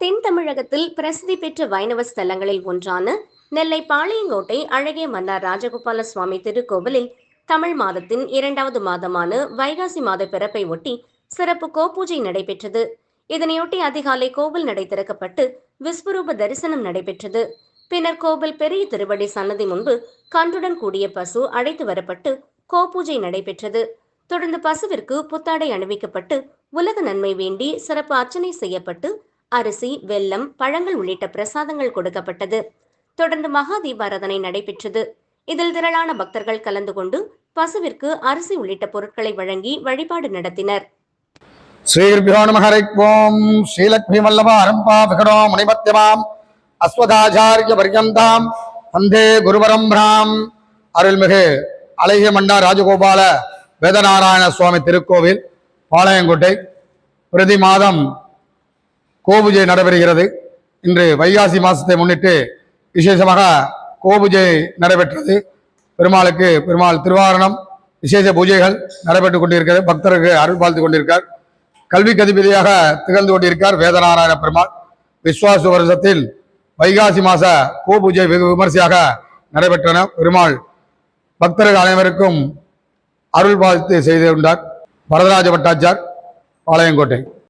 தென் தமிழகத்தில் பிரசித்தி பெற்ற வைணவ ஸ்தலங்களில் ஒன்றான நெல்லை பாளையங்கோட்டை அழகிய மன்னார் ராஜகோபால சுவாமி திருக்கோவிலில் தமிழ் மாதத்தின் இரண்டாவது மாதமான வைகாசி மாத பிறப்பை ஒட்டி சிறப்பு கோபூஜை நடைபெற்றது. இதனையொட்டி அதிகாலை கோவில் நடை திறக்கப்பட்டு விஸ்வரூப தரிசனம் நடைபெற்றது. பின்னர் கோவில் பெரிய திருவடி சன்னதி முன்பு கன்றுடன் கூடிய பசு அழைத்து வரப்பட்டு கோபூஜை நடைபெற்றது. தொடர்ந்து பசுவிற்கு புத்தாடை அணிவிக்கப்பட்டு உலக நன்மை வேண்டி சிறப்பு அர்ச்சனை செய்யப்பட்டு அரிசி வெல்லம் பழங்கள் உள்ளிட்ட பிரசாதங்கள் கொடுக்கப்பட்டது. தொடர்ந்து மகா தீபாராதனை நடைபெற்றது. இதில் திரளான பக்தர்கள் கலந்து கொண்டு பசுவிற்கு அரிசி உள்ளிட்ட பொருட்களை வழங்கி வழிபாடு நடத்தினர். ஸ்ரீகுருபியோ நம ஹரைக்வோம் ஸ்ரீலக்ஷ்மி வல்லப அரம்பா விகடோ முனிமத்தியமாம் அஸ்வதாச்சாரிய பரியந்தாம். வந்தே குருபரம்பிராம் அருள்மிகு அழகிய மன்னா ராஜகோபால வேதநாராயண சுவாமி திருக்கோவில் பாளையங்கோட்டை. பிரதி மாதம் கோபூஜை நடைபெறுகிறது. இன்று வைகாசி மாதத்தை முன்னிட்டு விசேஷமாக கோபூஜை நடைபெற்றது. பெருமாளுக்கு பெருமாள் திருவாரணம் விசேஷ பூஜைகள் நடைபெற்றுக் கொண்டிருக்கிறது. பக்தருக்கு அருள் பார்த்து கொண்டிருக்கார். கல்விக்கு அதிபதியாக திகழ்ந்து கொண்டிருக்கார் வேதநாராயண பெருமாள். விஸ்வாச வருஷத்தில் வைகாசி மாச கோபூஜை வெகு விமர்சையாக நடைபெற்றன. பெருமாள் பக்தர்கள் அனைவருக்கும் அருள் பார்த்து செய்து கொண்டார். வரதராஜ பட்டாச்சார் பாளையங்கோட்டை.